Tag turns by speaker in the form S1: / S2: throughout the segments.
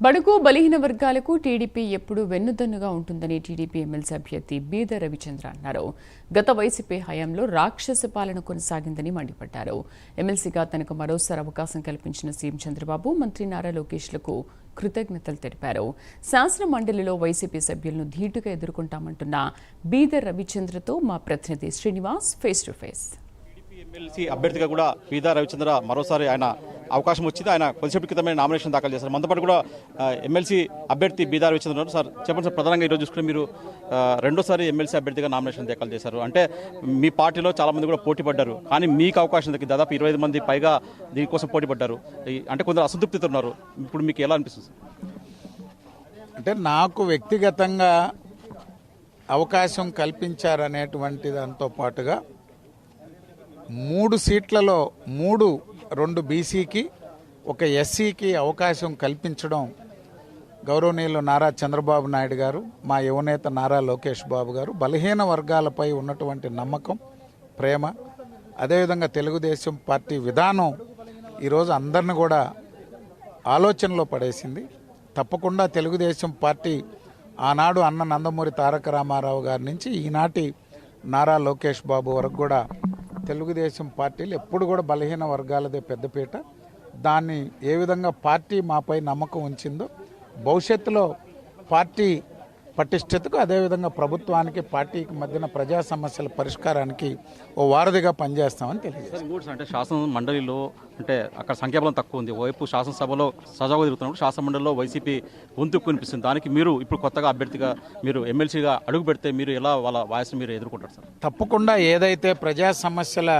S1: బడుగు బలహీన వర్గాలకు టీడీపీ ఎప్పుడూ వెన్నుదన్నుగా ఉంటుందని టీడీపీ ఎమ్మెల్సీ అభ్యర్థి బీద రవిచంద్ర అన్నారు. గత వైసీపీ హయాంలో రాక్షస పాలన కొనసాగిందని మండిపడ్డారు. ఎమ్మెల్సీగా తనకు మరోసారి అవకాశం కల్పించిన సీఎం చంద్రబాబు మంత్రి నారా లోకేష్లకు కృతజ్ఞతలు తెలిపారు. శాసన మండలిలో వైసీపీ సభ్యులను ధీటుగా ఎదుర్కొంటామంటున్న బీదర్ రవిచంద్రతో మా ప్రతినిధి Srinivas face to face
S2: MLC అభ్యర్థిగా కూడా బీదా రవిచంద్ర మరోసారి ఆయన అవకాశం వచ్చింది. ఆయన కొద్దిసేపటి క్రితమే నామినేషన్ దాఖలు చేశారు. మనతో పాటు కూడా ఎమ్మెల్సీ అభ్యర్థి బీదార్ రవిచంద్ర సార్. చెప్పండి సార్ ప్రధానంగా ఈరోజు చూసుకుని మీరు రెండోసారి ఎమ్మెల్సీ అభ్యర్థిగా నామినేషన్ దాఖలు చేశారు. అంటే మీ పార్టీలో చాలా మంది కూడా పోటీ పడ్డారు. కానీ మీకు అవకాశం దక్కి దాదాపు ఇరవై ఐదు మంది పైగా దీనికోసం పోటీ పడ్డారు. అంటే కొందరు అసంతృప్తితో ఉన్నారు. ఇప్పుడు మీకు ఎలా అనిపిస్తుంది
S3: అంటే నాకు వ్యక్తిగతంగా అవకాశం కల్పించారనేటువంటి దాంతో పాటుగా మూడు సీట్లలో మూడు రెండు బీసీకి ఒక ఎస్సీకి అవకాశం కల్పించడం గౌరవనీయులు నారా చంద్రబాబు నాయుడు గారు మా యువనేత నారా లోకేష్ బాబు గారు బలహీన వర్గాలపై ఉన్నటువంటి నమ్మకం ప్రేమ అదేవిధంగా తెలుగుదేశం పార్టీ విధానం ఈరోజు అందరిని కూడా ఆలోచనలో పడేసింది. తప్పకుండా తెలుగుదేశం పార్టీ ఆనాడు అన్న నందమూరి తారక రామారావు గారి నుంచి ఈనాటి నారా లోకేష్ బాబు వరకు కూడా తెలుగుదేశం పార్టీలు ఎప్పుడు కూడా బలహీన వర్గాలదే పెద్దపీట దాన్ని ఏ విధంగా పార్టీ మాపై నమ్మకం ఉంచిందో భవిష్యత్తులో పార్టీ పటిష్టతకు అదేవిధంగా ప్రభుత్వానికి పార్టీకి మధ్యన ప్రజా సమస్యల పరిష్కారానికి ఓ వారధిగా పనిచేస్తామని
S2: సార్, అంటే శాసన మండలిలో అంటే అక్కడ సంఖ్యాబలం తక్కువ ఉంది. ఓవైపు శాసనసభలో సజావుగా తిరుగుతున్నప్పుడు శాసన మండలిలో వైసీపీ గొంతుకు కనిపిస్తుంది దానికి మీరు ఇప్పుడు కొత్తగా అభ్యర్థిగా మీరు ఎమ్మెల్సీగా అడుగు పెడితే మీరు ఎలా వాళ్ళ వాయిస్ని మీరు ఎదుర్కొంటారు సార్?
S3: తప్పకుండా ఏదైతే ప్రజా సమస్యల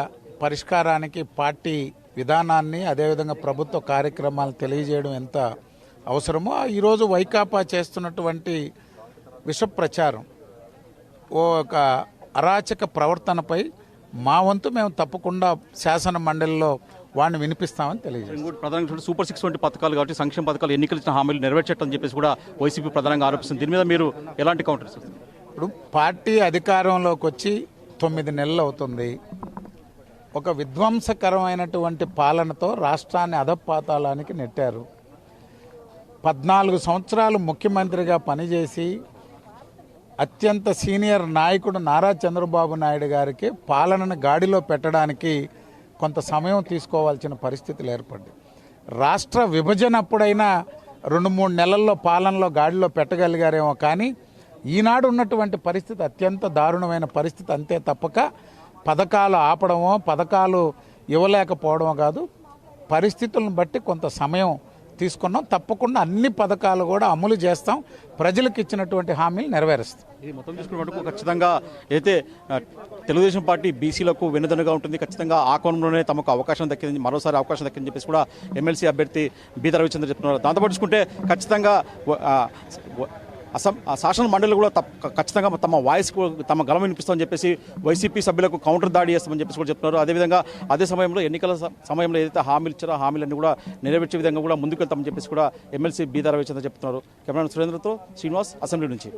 S3: పరిష్కారానికి పార్టీ విధానాన్ని అదేవిధంగా ప్రభుత్వ కార్యక్రమాలు తెలియజేయడం ఎంత అవసరమో ఈరోజు వైకాపా చేస్తున్నటువంటి విష ప్రచారం ఓ ఒక అరాచక ప్రవర్తనపై మా వంతు మేము తప్పకుండా శాసన మండలిలో వాడిని వినిపిస్తామని తెలియజేస్తాం.
S2: ప్రధానంగా సూపర్ సిక్స్ వంటి పథకాలు కాబట్టి సంక్షేమ పథకాలు ఎన్నికలు ఇచ్చిన హామీలు నెరవేర్చట్టని చెప్పేసి కూడా వైసీపీ ప్రధానంగా ఆరోపిస్తుంది. దీని మీద మీరు ఎలాంటి కౌంటర్
S3: ఇప్పుడు పార్టీ అధికారంలోకి వచ్చి తొమ్మిది నెలలు అవుతుంది. ఒక విధ్వంసకరమైనటువంటి పాలనతో రాష్ట్రాన్ని అధపాతాళానికి నెట్టారు. పద్నాలుగు సంవత్సరాలు ముఖ్యమంత్రిగా పనిచేసి అత్యంత సీనియర్ నాయకుడు నారా చంద్రబాబు నాయుడు గారికి పాలనను గాడిలో పెట్టడానికి కొంత సమయం తీసుకోవాల్సిన పరిస్థితులు ఏర్పడ్డాయి. రాష్ట్ర విభజన అప్పుడైనా రెండు మూడు నెలల్లో పాలనలో గాడిలో పెట్టగలిగారేమో కానీ ఈనాడు ఉన్నటువంటి పరిస్థితి అత్యంత దారుణమైన పరిస్థితి అంతే తప్పక పథకాలు ఆపడమో పథకాలు ఇవ్వలేకపోవడమో కాదు పరిస్థితులను బట్టి కొంత సమయం తీసుకున్నాం. తప్పకుండా అన్ని పథకాలు కూడా అమలు చేస్తాం. ప్రజలకు ఇచ్చినటువంటి హామీలు నెరవేరుస్తాం.
S2: ఇది మొత్తం చూసుకున్న ఖచ్చితంగా అయితే తెలుగుదేశం పార్టీ బీసీలకు వెన్నుదన్నుగా ఉంటుంది. ఖచ్చితంగా ఆ కోణంలోనే తమకు అవకాశం దక్కింది. మరోసారి అవకాశం దక్కిందని చెప్పేసి కూడా ఎమ్మెల్సీ అభ్యర్థి బీద రవిచంద్ర చెప్తున్నారు. దాంతో చూసుకుంటే ఖచ్చితంగా శాసన మండలి కూడా ఖచ్చితంగా తమ వాయిస్ తమ గలం వినిపిస్తామని చెప్పేసి వైసీపీ సభ్యులకు కౌంటర్ దాడి చేస్తామని చెప్పేసి కూడా చెప్తున్నారు. అదేవిధంగా అదే సమయంలో ఎన్నికల సమయంలో ఏదైతే హామీలు ఇచ్చారో హామీలన్నీ కూడా నెరవేర్చే విధంగా కూడా ముందుకు వెళ్తామని చెప్పేసి కూడా ఎమ్మెల్సీ బీదా రవిచంద్ర చెప్తున్నారు. కెమెరా సురేంద్రతో శ్రీనివాస్ అసెంబ్లీ నుంచి.